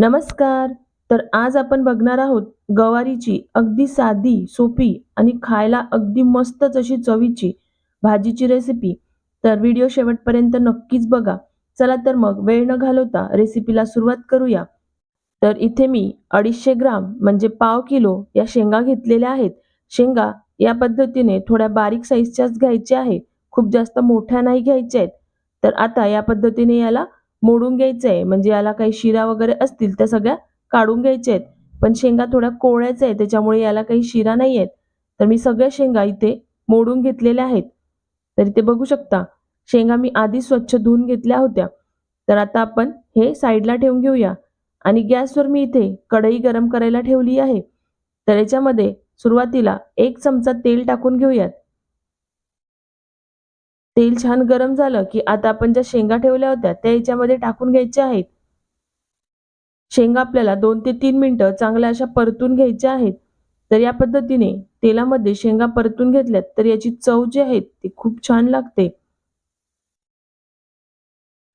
नमस्कार. तर आज आपण बघणार आहोत गवारीची अगदी साधी सोपी आणि खायला अगदी मस्तच अशी चवीची भाजीची रेसिपी तर व्हिडिओ शेवटपर्यंत नक्कीच बघा. चला तर मग वेळ न घालवता रेसिपीला सुरुवात करूया. तर इथे मी अडीचशे ग्राम म्हणजे पाव किलो या शेंगा घेतलेल्या आहेत. शेंगा या पद्धतीने थोड्या बारीक साईजच्याच घ्यायच्या आहे खूप जास्त मोठ्या नाही घ्यायच्या आहेत. तर आता या पद्धतीने याला मोडून घ्यायचं आहे म्हणजे याला काही शिरा वगैरे असतील त्या सगळ्या काढून घ्यायच्या आहेत. पण शेंगा थोड्या कोळ्याच्या आहे त्याच्यामुळे याला काही शिरा नाही आहेत. तर मी सगळ्या शेंगा इथे मोडून घेतलेल्या आहेत. तर इथे बघू शकता शेंगा मी आधी स्वच्छ धुवून घेतल्या होत्या. तर आता आपण हे साईडला ठेवून घेऊया. आणि गॅसवर मी इथे कढई गरम करायला ठेवली आहे. तर याच्यामध्ये सुरुवातीला एक चमचा तेल टाकून घेऊयात. तेल छान गरम झालं की आता आपण ज्या शेंगा ठेवल्या होत्या त्या याच्यामध्ये टाकून घ्यायच्या आहेत. शेंगा आपल्याला दोन ते तीन मिनिटं चांगल्या अशा परतून घ्यायच्या आहेत. तर या पद्धतीने तेलामध्ये शेंगा परतून घेतल्यात तर याची चव जी आहे ती खूप छान लागते.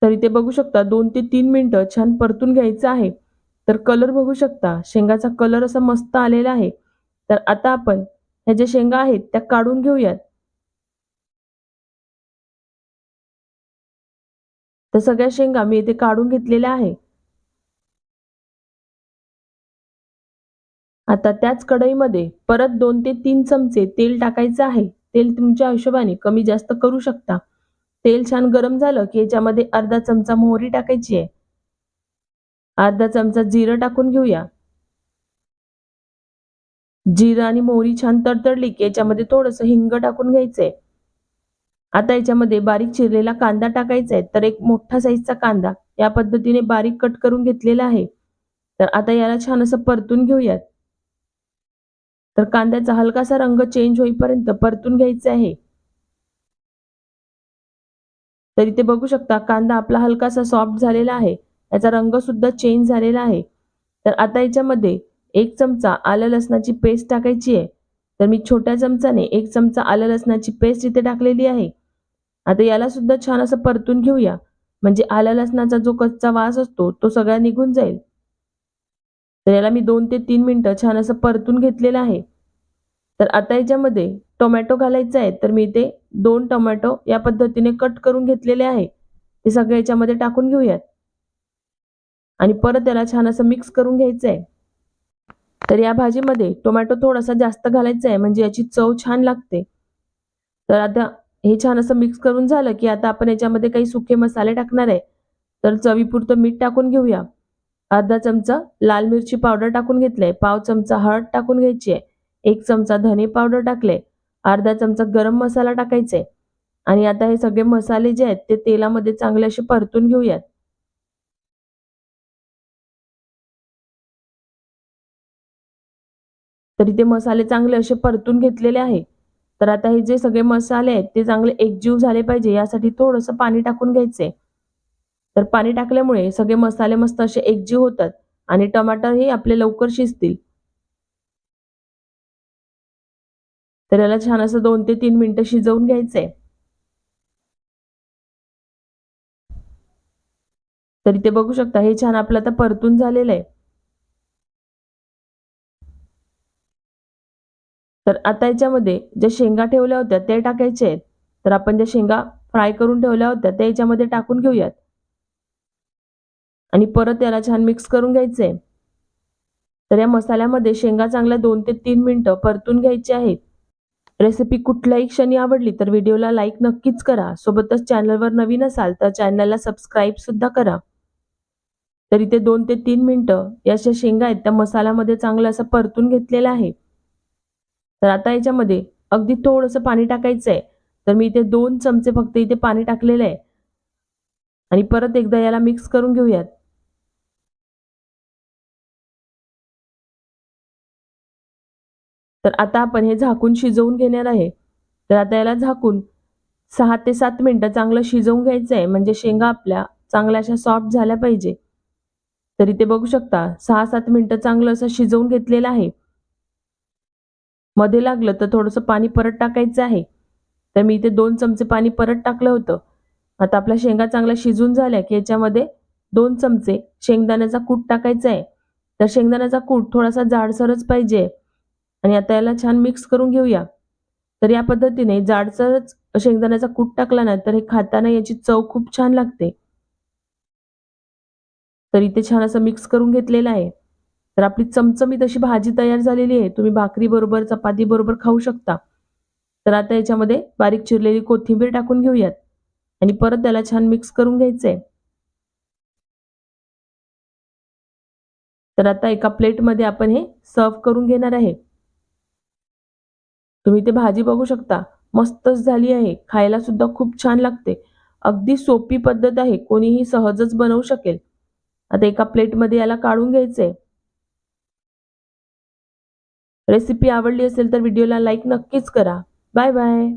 तर इथे बघू शकता दोन ते तीन मिनिटं छान परतून घ्यायचं आहे. तर कलर बघू शकता शेंगाचा कलर असा मस्त आलेला आहे. तर आता आपण ह्या ज्या शेंगा आहेत त्या काढून घेऊयात. तर सगळ्या शेंगा मी इथे काढून घेतलेल्या आहे. आता त्याच कढईमध्ये परत दोन ते तीन चमचे तेल टाकायचं आहे. तेल तुमच्या हिशोबाने कमी जास्त करू शकता. तेल छान गरम झालं की याच्यामध्ये अर्धा चमचा मोहरी टाकायची आहे. अर्धा चमचा जिरं टाकून घेऊया. जिरं आणि मोहरी छान तडतडली की याच्यामध्ये थोडस हिंग टाकून घ्यायचंय. आता याच्यामध्ये बारीक चिरलेला कांदा टाकायचा आहे तर एक मोठा साईजचा कांदा या पद्धतीने बारीक कट करून घेतलेला आहे. तर आता याला छान असं परतून घेऊयात. तर कांद्याचा हलकासा रंग चेंज होईपर्यंत परतून घ्यायचा आहे. तर इथे बघू शकता कांदा आपला हलकासा सॉफ्ट झालेला आहे. याचा रंग सुद्धा चेंज झालेला आहे. तर आता याच्यामध्ये एक चमचा आलं लसणाची पेस्ट टाकायची आहे. तर मी छोट्या चमचाने एक चमचा आलं लसणाची पेस्ट इथे टाकलेली आहे. आता याला सुद्धा छान असं परतून घेऊया. म्हणजे आल्या लसणाचा जो कच्चा वास असतो तो सगळा निघून जाईल. तर याला मी दोन ते तीन मिनटं छान असं परतून घेतलेलं आहे. तर आता याच्यामध्ये टोमॅटो घालायचा आहे तर मी ते दोन टोमॅटो या पद्धतीने कट करून घेतलेले आहे. ते सगळे याच्यामध्ये टाकून घेऊयात. आणि परत याला छान असं मिक्स करून घ्यायचं आहे. तर या भाजीमध्ये टोमॅटो थोडासा जास्त घालायचा आहे म्हणजे याची चव छान लागते. तर आता हे छान असं मिक्स करून झालं की आता आपण याच्यामध्ये काही सुके मसाले टाकणार आहे. तर चवीपुरतं मीठ टाकून घेऊया. अर्धा चमचा लाल मिरची पावडर टाकून घेतलंय पाव चमचा हळद टाकून घ्यायची आहे. एक चमचा धने पावडर टाकले. अर्धा चमचा गरम मसाला टाकायचा. आहे आणि आता हे सगळे मसाले जे आहेत ते तेलामध्ये चांगले असे परतून घेऊयात. तरी ते मसाले चांगले असे परतून घेतलेले आहे. तर आता हे जे सगळे मसाले आहेत ते चांगले एकजीव झाले पाहिजे यासाठी थोडंसं पाणी टाकून घ्यायचंय. तर पाणी टाकल्यामुळे सगळे मसाले मस्त असे एकजीव होतात आणि टमाटर हे आपले लवकर शिजतील. तर याला छान असं दोन ते तीन मिनिटं शिजवून घ्यायचंय. तर इथे बघू शकता हे छान आपलं आता परतून झालेलं आहे. तर आता याच्यामध्ये ज्या शेंगा ठेवल्या होत्या ते टाकायचे आहेत. तर आपण ज्या शेंगा फ्राय करून ठेवल्या होत्या त्या याच्यामध्ये टाकून घेऊयात. आणि परत याला छान मिक्स करून घ्यायचंय तर या मसाल्यामध्ये शेंगा चांगल्या दोन ते तीन मिनिटं परतून घ्यायचे आहेत. रेसिपी कुठल्याही क्षणी आवडली तर व्हिडिओला लाईक नक्कीच करा. सोबतच चॅनलवर नवीन असाल तर चॅनलला सबस्क्राईब सुद्धा करा. तर इथे दोन ते तीन मिनिटं या ज्या शेंगा आहेत त्या मसाल्यामध्ये चांगलं असं परतून घेतलेलं आहे. तर आता याच्यामध्ये अगदी थोडंसं पाणी टाकायचं आहे तर मी इथे दोन चमचे फक्त इथे पाणी टाकलेलं आहे. आणि परत एकदा याला मिक्स करून घेऊयात. तर आता आपण हे झाकून शिजवून घेणार आहे. तर आता याला झाकून सहा ते सात मिनटं चांगलं शिजवून घ्यायचं आहे म्हणजे शेंगा आपल्या चांगल्या अशा सॉफ्ट झाल्या पाहिजे. तर इथे बघू शकता सहा सात मिनटं चांगलं असं शिजवून घेतलेलं आहे. मध्ये लागलं तर थोडंसं पाणी परत टाकायचं आहे. तर मी इथे दोन चमचे पाणी परत टाकलं होतं. आता आपल्या शेंगा चांगल्या शिजून झाल्या की याच्यामध्ये दोन चमचे शेंगदाण्याचा कूट टाकायचा आहे. तर शेंगदाण्याचा कूट थोडासा जाडसरच पाहिजे. आणि आता याला छान मिक्स करून घेऊया. तर या पद्धतीने जाडसरच शेंगदाण्याचा कूट टाकला ना तर हे खाताना याची चव खूप छान लागते. तर इथे छान असं मिक्स करून घेतलेलं आहे. तर आपली चमचमीत अशी भाजी तयार झालेली आहे. तुम्ही भाकरी बरोबर चपाती बरोबर खाऊ शकता. तर आता याच्यामध्ये बारीक चिरलेली कोथिंबीर टाकून घेऊयात. आणि परत त्याला छान मिक्स करून घ्यायचंय. तर आता एका प्लेटमध्ये आपण हे सर्व करून घेणार आहे. तुम्ही ते भाजी बघू शकता. मस्तच झाली आहे. खायला सुद्धा खूप छान लागते. अगदी सोपी पद्धत आहे. कोणीही सहजच बनवू शकेल. आता एका प्लेटमध्ये याला काढून घ्यायचंय. रेसिपी आवडली असेल तर व्हिडिओला लाईक नक्कीच करा. Bye bye.